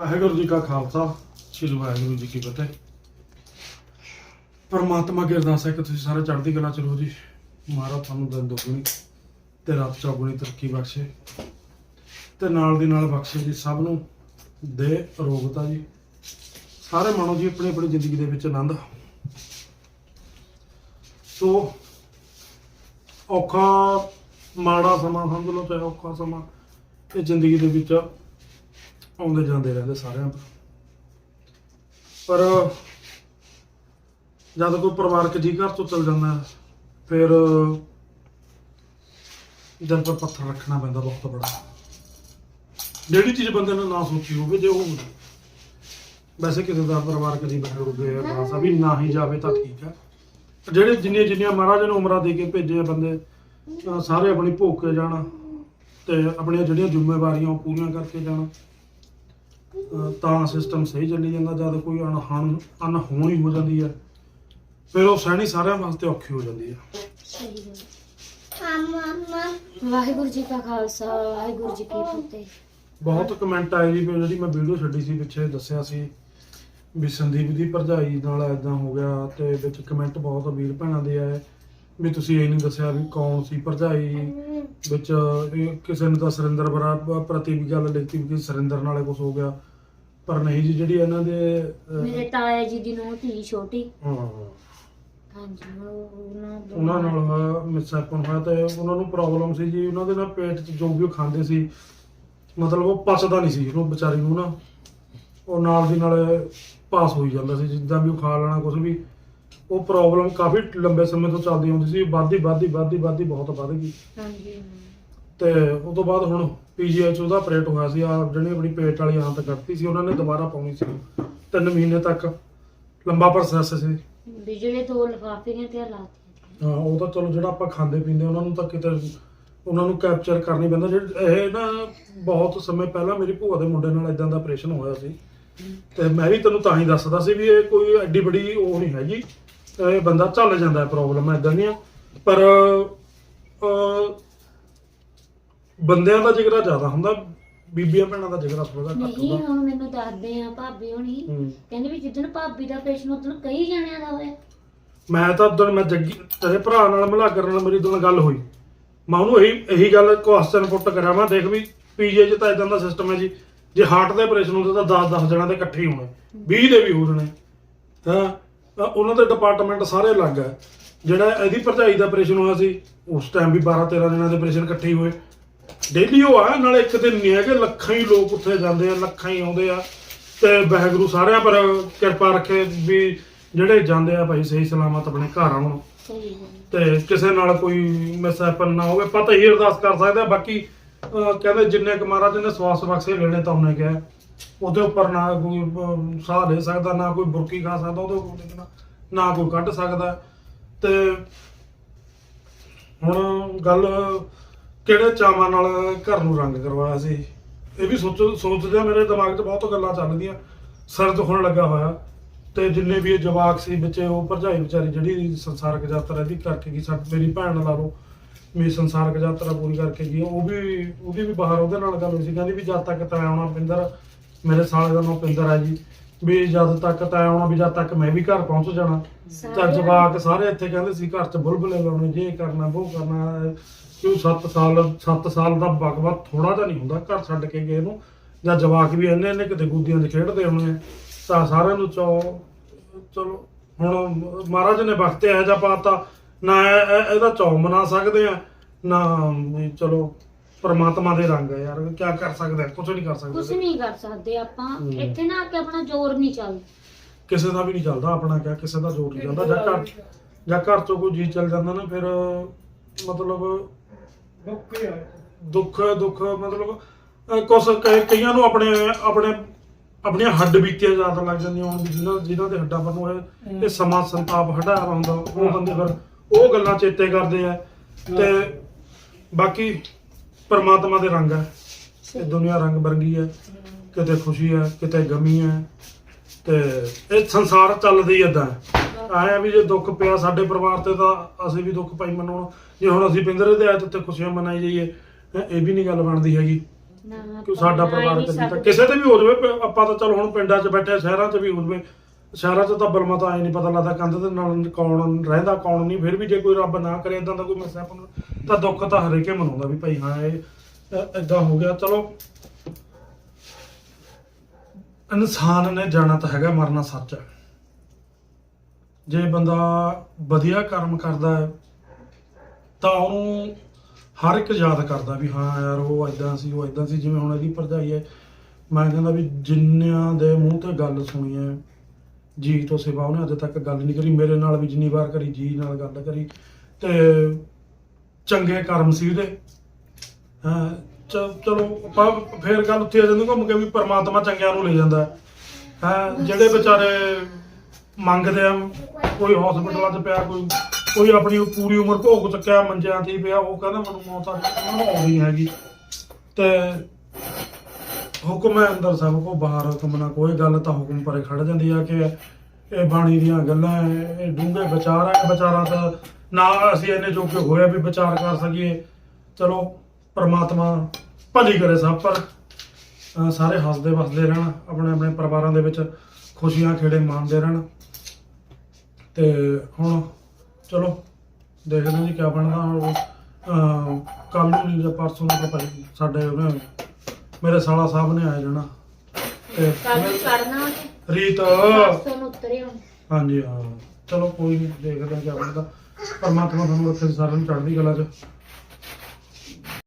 ਵਾਹਿਗੁਰੂ ਜੀ ਕਾ ਖਾਲਸਾ, ਸ੍ਰੀ ਵਾਹਿਗੁਰੂ ਜੀ ਕੀ ਫਤਿਹ। ਪਰਮਾਤਮਾ ਕੀ ਅਰਦਾਸ ਹੈ ਕਿ ਤੁਸੀਂ ਸਾਰੇ ਚੜ੍ਹਦੀ ਕਲਾ ਚ ਰਹੋ ਜੀ। ਮਹਾਰਾਜ ਤੁਹਾਨੂੰ ਦਿਨ ਦੁਗਣੀ ਤੇ ਰਾਤ ਚੌਗੁਣੀ ਤਰੱਕੀ ਬਖਸ਼ੇ। ਤੇ ਨਾਲ ਦੀ ਨਾਲ ਬਖਸ਼ੇ ਜੀ ਸਭ ਨੂੰ ਦੇ ਅਰੋਗਤਾ ਜੀ। ਸਾਰੇ ਮਾਣੋ ਜੀ ਆਪਣੀ ਆਪਣੀ ਜ਼ਿੰਦਗੀ ਦੇ ਵਿੱਚ ਆਨੰਦ। ਸੋ ਔਖਾ ਮਾੜਾ ਸਮਾਂ ਸਮਝ ਲਓ, ਚਾਹੇ ਔਖਾ ਸਮਾਂ ਇਹ ਜ਼ਿੰਦਗੀ ਦੇ ਵਿੱਚ ਆਉਂਦੇ ਜਾਂਦੇ ਰਹਿੰਦੇ ਸਾਰਿਆਂ ਤੋਂ ਪਰ ਜਦ ਕੋਈ ਪਰਿਵਾਰਕ ਜੀ ਘਰ ਤੋਂ ਚਲ ਜਾਂਦਾ, ਫਿਰ ਦਿਲ ਪਰ ਪੱਥਰ ਰੱਖਣਾ ਪੈਂਦਾ ਬਹੁਤ ਬੜਾ। ਜਿਹੜੀ ਚੀਜ਼ ਬੰਦੇ ਨੇ ਨਾ ਸੋਚੀ ਹੋਵੇ, ਜੇ ਉਹ ਵੈਸੇ ਕਿਸੇ ਦਾ ਪਰਿਵਾਰਕ ਜੀ ਬਹਿ ਰੁਗੇ ਅਰਦਾਸ ਆ ਵੀ ਨਾ ਹੀ ਜਾਵੇ ਤਾਂ ਠੀਕ ਹੈ ਜਿਹੜੇ ਜਿੰਨੀਆਂ ਜਿੰਨੀਆਂ ਮਹਾਰਾਜ ਨੇ ਉਮਰਾਂ ਦੇ ਕੇ ਭੇਜੇ ਬੰਦੇ ਸਾਰੇ ਆਪਣੀ ਭੋਗ ਕੇ ਜਾਣਾ ਤੇ ਆਪਣੀਆਂ ਜਿਹੜੀਆਂ ਜ਼ਿੰਮੇਵਾਰੀਆਂ ਉਹ ਪੂਰੀਆਂ ਕਰਕੇ ਜਾਣਾ। ਅਹ ਤਾਂ ਸਿਸਟਮ ਸਹੀ ਚੱਲੀ ਜਾਂਦਾ ਜਦ ਕੋਈ ਅਣਹਣ ਅਨਹੋਣੀ ਹੋ ਜਾਂਦੀ ਹੈ ਫਿਰ ਉਹ ਸਹਿਣੀ ਸਾਰਿਆਂ ਵਾਸਤੇ ਔਖੀ ਹੋ ਜਾਂਦੀ ਹੈ। ਸਹੀ ਗੱਲ ਵਾਹਿਗੁਰੂ ਜੀ ਕਾ ਖਾਲਸਾ ਵਾਹਿਗੁਰੂ ਜੀ ਕੀ ਫਤਿਹ। ਬਹੁਤ ਕਮੈਂਟ ਆਏ ਜੀ ਵੀ ਜਿਹੜੀ ਮੈਂ ਵੀਡੀਓ ਛੱਡੀ ਸੀ ਪਿੱਛੇ ਦੱਸਿਆ ਸੀ ਵੀ ਸੰਦੀਪ ਦੀ ਭਰਜਾਈ ਨਾਲ ਐਦਾਂ ਹੋ ਗਿਆ ਤੇ ਵਿੱਚ ਕਮੈਂਟ ਬਹੁਤ ਵੀਰ ਭੈਣਾਂ ਦੇ ਆਏ। ਵੀ ਤੁਸੀਂ ਇਹ ਨਹੀਂ ਦੱਸਿਆ ਵੀ ਕੌਣ ਸੀ ਭਰਜਾਈ ਵਿੱਚ ਇਹ ਕਿਸੇ ਨੇ ਤਾਂ ਸੁਰਿੰਦਰ ਬਰਾ ਪ੍ਰਤੀ ਵੀ ਗੱਲ ਲਿਖਤੀ ਵੀ ਸੁਰਿੰਦਰ ਨਾਲੇ ਕੁਝ ਹੋ ਗਿਆ। ਪਰ ਨਹੀਂ ਜੀ ਜਿਹੜੀ ਇਹਨਾਂ ਦੇ ਅਹ, ਮੇਰੇ ਤਾਇਆ ਜੀ ਦੀ ਨੂੰਹ ਧੀ ਛੋਟੀ। ਹਾਂ ਹਾਂਜੀ ਉਹ- ਉਹਨਾਂ ਦੋਨਾਂ- ਉਹਨਾਂ ਨਾਲ ਹੋਇਆ ਮਿਸਹੈਪਨ ਹੋਇਆ ਤੇ ਉਹਨਾਂ ਨੂੰ ਪ੍ਰੋਬਲਮ ਸੀ ਜੀ ਉਹਨਾਂ ਦੇ ਨਾਲ ਪੇਟ 'ਚ ਜੋ ਵੀ ਉਹ ਖਾਂਦੇ ਸੀ ਮਤਲਬ ਉਹ ਪਚਦਾ ਨਹੀਂ ਸੀ ਉਹਨੂੰ ਵਿਚਾਰੀ ਨੂੰ ਨਾ ਉਹ ਨਾਲ ਦੀ ਨਾਲ ਪਾਸ ਹੋਈ ਜਾਂਦਾ ਸੀ ਜਿੱਦਾਂ ਵੀ ਉਹ ਖਾ ਲੈਣਾ ਕੁਝ ਵੀ। ਉਹ ਪ੍ਰੋਬਲਮ ਕਾਫੀ ਲੰਬੇ ਸਮੇਂ ਤੋਂ ਚੱਲਦੀ ਹੁੰਦੀ ਸੀ ਵੱਧਦੀ ਵੱਧਦੀ ਵੱਧਦੀ ਵੱਧਦੀ ਬਹੁਤ ਵੱਧ ਗਈ। ਹਾਂਜੀ। ਤੇ ਉਸ ਤੋਂ ਬਾਅਦ ਹੁਣ ਪੀਜੀਆਈ 'ਚ ਉਹਦਾ ਆਪਰੇਟ ਹੋਇਆ ਸੀ ਆ ਜਿਹੜੀ ਆਪਣੀ ਪੇਟ ਵਾਲੀ ਆਂਤ ਕੱਢਤੀ ਸੀ ਉਹਨਾਂ ਨੇ ਦੁਬਾਰਾ ਪਾਉਣੀ ਸੀ। ਤਿੰਨ ਮਹੀਨੇ ਤੱਕ ਲੰਬਾ ਪ੍ਰੋਸੈਸ ਸੀ। ਵੀ ਜਿਹੜੇ ਦੋ ਲਿਫਾਫੇ ਨੇ ਤੇ ਲਾਤੀਆਂ ਹਾਂ ਉਹ ਤਾਂ ਚਲੋ ਜਿਹੜਾ ਆਪਾਂ ਖਾਂਦੇ ਪੀਂਦੇ ਉਹਨਾਂ ਨੂੰ ਤਾਂ ਕਿਤੇ ਉਹਨਾਂ ਨੂੰ ਕੈਪਚਰ ਕਰਨੀ ਪੈਂਦਾ। ਜਿਹੜੇ ਇਹ ਨਾ ਬਹੁਤ ਸਮੇਂ ਪਹਿਲਾਂ ਮੇਰੀ ਭੂਆ ਦੇ ਮੁੰਡੇ ਨਾਲ ਇਦਾਂ ਦਾ ਆਪਰੇਸ਼ਨ ਹੋਇਆ ਸੀ। ਤੇ ਮੈਂ ਵੀ ਤੈਨੂੰ ਤਾਂ ਹੀ ਦੱਸਦਾ ਸੀ ਵੀ ਇਹ ਕੋਈ ਐਡੀ ਬੜੀ ਉਹ ਨਹੀਂ ਹੈਗੀ। ਇਹ ਬੰਦਾ ਚੱਲ ਜਾਂਦਾ ਹੈ ਪ੍ਰੋਬਲਮ ਇਦਾਂ ਦੀਆਂ। ਪਰ ਬੰਦਿਆਂ ਦਾ ਜਿਗਰਾ ਜ਼ਿਆਦਾ ਹੁੰਦਾ ਬੀਬੀਆਂ ਭੈਣਾਂ ਦਾ ਜਿਗਰਾ ਥੋੜਾ ਘੱਟ ਨਹੀਂ ਹੁੰਦਾ। ਹੁਣ ਮੈਨੂੰ ਦੱਸਦੇ ਆ ਭਾਬੀ ਹੋਣੀ ਹੂੰ। ਕਹਿੰਦੇ ਵੀ ਜਿੱਦਣ ਭਾਬੀ ਦਾ ਆਪਰੇਸ਼ਨ ਉਦੋਂ ਕਈ ਜਣਿਆਂ ਦਾ ਹੋਇਆ। ਮੈਂ ਤਾਂ ਉਦੋਂ ਮੈਂ ਜੱਗੀ ਤੇਰੇ ਭਰਾ ਨਾਲ ਮਿਲਾ ਕਰਨ ਨਾਲ ਮੇਰੀ ਉਦੋਂ ਗੱਲ ਹੋਈ। ਮੈਂ ਉਹਨੂੰ ਇਹੀ ਇਹੀ ਗੱਲ ਕੁਐਸਚਨ ਪੁੱਟ ਕਰਿਆ ਮੈਂ ਦੇਖ ਵੀ ਪੀਜੀ 'ਚ ਤਾਂ ਇਦਾਂ ਦਾ ਸਿਸਟਮ ਹੈ ਜੀ। ਜੇ ਹਾਰਟ ਦੇ ਆਪਰੇਸ਼ਨ ਹੁੰਦੇ ਤਾਂ 10 10 ਜਣਾਂ ਦੇ ਇਕੱਠੇ ਹੀ ਹੋਣੇ। 20 ਦੇ ਵੀ ਹੋ ਜਾਣੇ। ਉਹਨਾਂ ਦੇ ਡਿਪਾਰਟਮੈਂਟ ਸਾਰੇ ਅਲੱਗ ਹੈ ਜਿਹੜਾ ਇਹਦੀ ਭਰਜਾਈ ਦਾ ਆਪਰੇਸ਼ਨ ਹੋਇਆ ਸੀ ਉਸ ਟਾਈਮ ਵੀ 12 13 ਜਣਾਂ ਦੇ ਆਪਰੇਸ਼ਨ ਇਕੱਠੇ ਹੀ ਹੋਏ। ਡੇਲੀ ਉਹ ਆ ਨਾਲੇ ਇੱਕ ਦਿਨ ਨਹੀਂ ਹੈਗੇ ਲੱਖਾਂ ਹੀ ਲੋਕ ਉੱਥੇ ਜਾਂਦੇ ਆ ਲੱਖਾਂ ਹੀ ਆਉਂਦੇ ਆ। ਤੇ ਵਾਹਿਗੁਰੂ ਸਾਰਿਆਂ ਪਰ ਕਿਰਪਾ ਰੱਖੇ ਵੀ ਜਿਹੜੇ ਜਾਂਦੇ ਆ ਭਾਈ ਸਹੀ ਸਲਾਮਤ ਆਪਣੇ ਘਰ ਆਉਣ। ਤੇ ਕਿਸੇ ਨਾਲ ਕੋਈ ਮਿਸਹੈਪਨ ਨਾ ਹੋਵੇ ਪਤਾ ਹੀ ਅਰਦਾਸ ਕਰ ਸਕਦਾ ਬਾਕੀ ਕਹਿੰਦੇ ਜਿੰਨੇ ਕੁ ਮਹਾਰਾਜ ਨੇ ਸਵਾਸ ਬਖਸ਼ੇ ਲੈਣੇ ਤਾਂ ਉਹਨੇ ਕਿਹਾ। ਉਹਦੇ ਉੱਪਰ ਨਾ ਕੋਈ ਅਹ, ਸਾਹ ਲੈ ਸਕਦਾ ਨਾ ਕੋਈ ਬੁਰਕੀ ਖਾ ਸਕਦਾ ਉਹਦੇ ਉੱਪਰ ਨਾ- ਨਾ ਕੋਈ ਕੱਢ ਸਕਦਾ। ਤੇ ਹੁਣ ਗੱਲ ਕਿਹੜੇ ਚਾਵਾਂ ਨਾਲ ਘਰ ਨੂੰ ਰੰਗ ਕਰਵਾਇਆ ਸੀ? ਇਹ ਵੀ ਸੋਚ ਸੋਚਦਿਆਂ ਮੇਰੇ ਦਿਮਾਗ 'ਚ ਬਹੁਤ ਗੱਲਾਂ ਚੱਲਦੀਆਂ। ਸਿਰ ਦੁਖਣ ਲੱਗਾ ਹੋਇਆ। ਤੇ ਜਿੰਨੇ ਵੀ ਇਹ ਜਵਾਕ ਸੀ ਬੱਚੇ ਉਹ ਭਰਜਾਈ ਵਿਚਾਰੀ ਜਿਹੜੀ ਸੰਸਾਰਕ ਯਾਤਰਾ ਦੀ ਕਰਕੇ ਗਈ। ਸਾਡੀ ਮੇਰੀ ਭੈਣ ਲਾ ਲਓ ਮੇਰੀ ਸੰਸਾਰਕ ਯਾਤਰਾ ਪੂਰੀ ਕਰਕੇ ਗਈ। ਉਹ ਵੀ ਉਹਦੀ ਵੀ ਬਾਹਰ ਉਹਦੇ ਨਾਲ ਗੱਲ ਹੋਈ ਸੀ। ਕਹਿੰਦੀ ਵੀ ਜਦ ਤੱਕ ਤਾਂ ਆਉਣਾ ਪਿੰਦਰ ਮੇਰੇ ਸਾਲੇ ਦਾ ਨਾਮ ਪਿੰਦਰ ਹੈ ਜੀ। ਵੀ ਜਦ ਤੱਕ ਤੈਂ ਆਉਣਾ ਵੀ ਜਦ ਤੱਕ ਮੈਂ ਵੀ ਘਰ ਪਹੁੰਚ ਜਾਣਾ। ਤਾਂ ਜਵਾਕ ਸਾਰੇ ਇੱਥੇ ਕਹਿੰਦੇ ਸੀ ਘਰ 'ਚ ਬੁਲਬੁਲੇ ਲਾਉਣੇ ਜੇ ਕਰਨਾ ਉਹ ਕਰਨਾ। ਕਿਉਂ 7 ਸਾਲ 7 ਸਾਲ ਦਾ ਬਕਵਾ ਥੋੜਾ ਜਿਹਾ ਨਹੀਂ ਹੁੰਦਾ ਘਰ ਛੱਡ ਕੇ ਗਏ ਨੂੰ। ਜਾਂ ਜਵਾਕ ਵੀ ਇੰਨੇ ਇੰਨੇ ਕਿਤੇ ਗੁੱਦੀਆਂ 'ਚ ਖੇਡਦੇ ਹੋਣੇ ਆ, ਤਾਂ ਸਾਰਿਆਂ ਨੂੰ ਚੋ ਚਲੋ ਹੁਣ ਮਹਾਰਾਜ ਨੇ ਵਕਤ ਇਹੋ ਜਿਹਾ ਪਾਤਾ। ਨਾ ਇਹ- ਇਹ- ਇਹਦਾ ਚੌ ਮਨਾ ਸਕਦੇ ਆ ਨਾ ਵੀ ਚਲੋ। ਪਰਮਾਤਮਾ ਦੇ ਰੰਗ ਆ ਯਾਰ ਕੀ ਕਰ ਸਕਦੇ ਕੁਝ ਨਹੀਂ ਕਰ ਕੁਝ ਸਕਦੇ ਨਹੀਂ ਕਰ ਸਕਦੇ ਆਪਾਂ। ਹੂੰ। ਇੱਥੇ ਨਾ ਆ ਕੇ ਆਪਣਾ ਜ਼ੋਰ ਨਹੀਂ ਚੱਲਦਾ ਕਿਸੇ ਦਾ ਵੀ ਨਹੀਂ ਚੱਲਦਾ ਆਪਣਾ ਕਿਆ ਕਿਸੇ ਦਾ ਜ਼ੋਰ ਨਹੀਂ ਚੱਲਦਾ। ਜਾਂ ਘਰ ਜਾਂ ਘਰ ਤੋਂ ਕੋਈ ਜੀ ਚੱਲ ਜਾਂਦਾ ਨਾ ਫਿਰ ਮਤਲਬ ਦੁੱਖ ਦੁੱਖ ਮਤਲਬ ਅਹ ਕੁਛ ਕਈ- ਕਈਆਂ ਨੂੰ ਆਪਣੇ ਆਪਣੇ ਆਪਣੀਆਂ ਹੱਡ ਬੀਤੀਆਂ ਜ਼ਿਆਦਾ ਲੱਗ ਜਾਂਦੀਆਂ ਹੁਣ ਜਿਨ੍ਹਾਂ ਜਿਨ੍ਹਾਂ ਦੇ ਹੱਡਾਂ ਪਰ ਨੂੰ ਇਹ ਇਹ ਸਮਾਂ ਸੰਤਾਪ ਹਟਾਇਆ ਹੁੰਦਾ ਉਹ ਬੰਦੇ ਫਿਰ ਉਹ ਗੱਲਾਂ ਚੇਤੇ ਕਰਦੇ ਆ। ਤੇ ਬਾਕੀ ਪਰਮਾਤਮਾ ਦੇ ਰੰਗ ਹੈ ਇਹ ਦੁਨੀਆ ਰੰਗ ਬਰੰਗੀ ਹੈ ਕਿਤੇ ਖੁਸ਼ੀ ਹੈ ਕਿਤੇ ਗਮੀ ਹੈ ਤੇ ਇਹ ਸੰਸਾਰ ਚੱਲਦੀ ਏਦਾਂ ਆਇਆ ਵੀ ਜੇ ਦੁੱਖ ਪਿਆ ਸਾਡੇ ਪਰਿਵਾਰ ਤੇ ਤਾਂ ਅਸੀਂ ਵੀ ਦੁੱਖ ਪਾਈ ਮਨਾਉਣ। ਜੇ ਹੁਣ ਅਸੀਂ ਪਿੰਦਰੇ ਦੇ ਆਏ ਤੇ ਉੱਤੇ ਖੁਸ਼ੀਆਂ ਮਨਾਈ ਜਾਈਏ ਇਹ ਵੀ ਨਹੀਂ ਗੱਲ ਬਣਦੀ ਹੈਗੀ। ਕਿ ਸਾਡਾ ਪਰਿਵਾਰ ਤਾਂ। ਕਿਸੇ ਤੇ ਵੀ ਹੋ ਜਾਵੇ ਆਪਾਂ ਤਾਂ ਚਲ ਹੁਣ ਪਿੰਡਾਂ 'ਚ ਬੈਠੇ ਸ਼ਹਿਰਾਂ 'ਚ ਵੀ ਹੋ ਜਾਵੇ। ਸ਼ਹਿਰਾਂ 'ਚ ਤਾਂ ਬਲਮਾ ਤਾਂ ਆਈ ਨਹੀਂ ਪਤਾ ਲੱਗਦਾ ਕੰਧ ਦੇ ਨਾਲ ਕੌਣ ਰਹਿੰਦਾ, ਕੌਣ ਨਹੀਂ, ਫਿਰ ਵੀ ਜੇ ਕੋਈ ਰੱਬ ਨਾ ਕਰੇ ਇਦਾਂ ਦਾ ਕੋਈ ਮਸਲਾ ਆਪਾਂ ਨੂੰ ਤਾਂ ਦੁੱਖ ਤਾਂ ਹਰੇਕੇ ਮਨਾਉਂਦਾ ਵੀ ਭਾਈ ਹਾਂ, ਇਹ ਇਦਾਂ ਹੋ ਗਿਆ। ਚਲੋ। ਇਨਸਾਨ ਨੇ ਜਾਣਾ ਤਾਂ ਹੈਗਾ, ਮਰਨਾ ਸੱਚ ਹੈ। ਜੇ ਬੰਦਾ ਵਧੀਆ ਕਰਮ ਕਰਦਾ ਹੈ, ਤਾਂ ਉਹਨੂੰ ਹਰ ਇੱਕ ਯਾਦ ਕਰਦਾ ਵੀ ਹਾਂ ਯਾਰ, ਉਹ ਇਦਾਂ ਸੀ, ਉਹ ਇਦਾਂ ਸੀ, ਜਿਵੇਂ ਹੁਣ ਇਹਦੀ ਭਰਜਾਈ ਹੈ। ਮੈਂ ਕਹਿੰਦਾ ਵੀ ਜਿੰਨਿਆਂ ਦੇ ਮੂੰਹ ਤੇ ਗੱਲ ਸੁਣੀ ਹੈ ਜੀ ਤੋਂ ਸਿਵਾ ਉਹਨੇ ਅਜੇ ਤੱਕ ਗੱਲ ਨਹੀਂ ਕਰੀ ਮੇਰੇ ਨਾਲ ਵੀ ਜਿੰਨੀ ਵਾਰ ਕਰੀ ਜੀ ਨਾਲ ਗੱਲ ਕਰੀ ਤੇ ਚੰਗੇ ਕਰਮ ਸੀ ਉਹਦੇ। ਹਾਂ ਚਲੋ ਆਪਾਂ ਫੇਰ ਗੱਲ ਉੱਥੇ ਆ ਜਾਂਦੀ ਘੁੰਮ ਕੇ ਵੀ ਪਰਮਾਤਮਾ ਚੰਗਿਆਂ ਨੂੰ ਲੈ ਜਾਂਦਾ। ਹੈ ਹੈਂ, ਜਿਹੜੇ ਵਿਚਾਰੇ ਮੰਗਦੇ ਆ ਕੋਈ ਹਸਪੀਟਲਾਂ 'ਚ ਪਿਆ ਕੋਈ ਕੋਈ ਆਪਣੀ ਪੂਰੀ ਉਮਰ ਭੋਗ ਚੁੱਕਿਆ ਮੰਜਿਆਂ ਤੇ ਹੀ ਪਿਆ ਉਹ ਕਹਿੰਦਾ ਮੈਨੂੰ ਮੌਤ ਆ ਉਹਨਾਂ ਹੈਗੀ। ਤੇ ਹੁਕਮ ਹੈ ਅੰਦਰ ਸਭ ਕੋ, ਬਾਹਰ ਹੁਕਮ ਨਾ ਕੋਈ ਗੱਲ ਤਾਂ ਹੁਕਮ ਪਰੇ ਖੜ ਜਾਂਦੀ ਆ ਕਿ ਇਹ ਬਾਣੀ ਦੀਆਂ ਗੱਲਾਂ, ਇਹ ਡੂੰਘੇ ਵਿਚਾਰ ਆ ਵਿਚਾਰਾਂ ਦਾ ਨਾ ਅਸੀਂ ਇੰਨੇ ਜੋਗੇ ਹੋਇਆ ਵੀ ਵਿਚਾਰ ਕਰ ਸਕੀਏ। ਚਲੋ, ਪਰਮਾਤਮਾ ਭਲੀ ਕਰੇ ਸਭ ਪਰ। ਸਾਰੇ ਹੱਸਦੇ ਵਸਦੇ ਰਹਿਣ, ਆਪਣੇ ਆਪਣੇ ਪਰਿਵਾਰਾਂ ਦੇ ਵਿੱਚ ਖੁਸ਼ੀਆਂ ਖੇੜੇ ਮਾਣਦੇ ਰਹਿਣ। ਤੇ ਹੁਣ ਚਲੋ, ਦੇਖਦੇ ਹਾਂ ਜੀ ਕੀ ਬਣਦਾ। ਕੱਲ ਨੂੰ ਜਾਂ ਪਰਸੋਂ ਨੂੰ ਤਾਂ ਸਾਡੇ ਉਹਨੇ ਮੇਰੇ ਸਾਲਾ ਸਾਹਿਬ ਨੇ ਆਏ ਜਾਣਾ ਤੇ ਕੱਲ ਨੂੰ ਕਰਨਾ ਉਹਨੇ ਰੀਤ। ਪਰਸੋਂ ਨੂੰ ਉਤਰੇ ਹੁਣ। ਹਾਂਜੀ ਹਾਂ। ਚਲੋ ਕੋਈ ਨਹੀਂ ਦੇਖਦੇ ਹਾਂ ਕੀ ਬਣਦਾ ਪਰਮਾਤਮਾ ਤੁਹਾਨੂੰ ਰੱਖੇ ਸਾਰਿਆਂ ਨੂੰ ਚੜ੍ਹਦੀ ਕਲਾ 'ਚ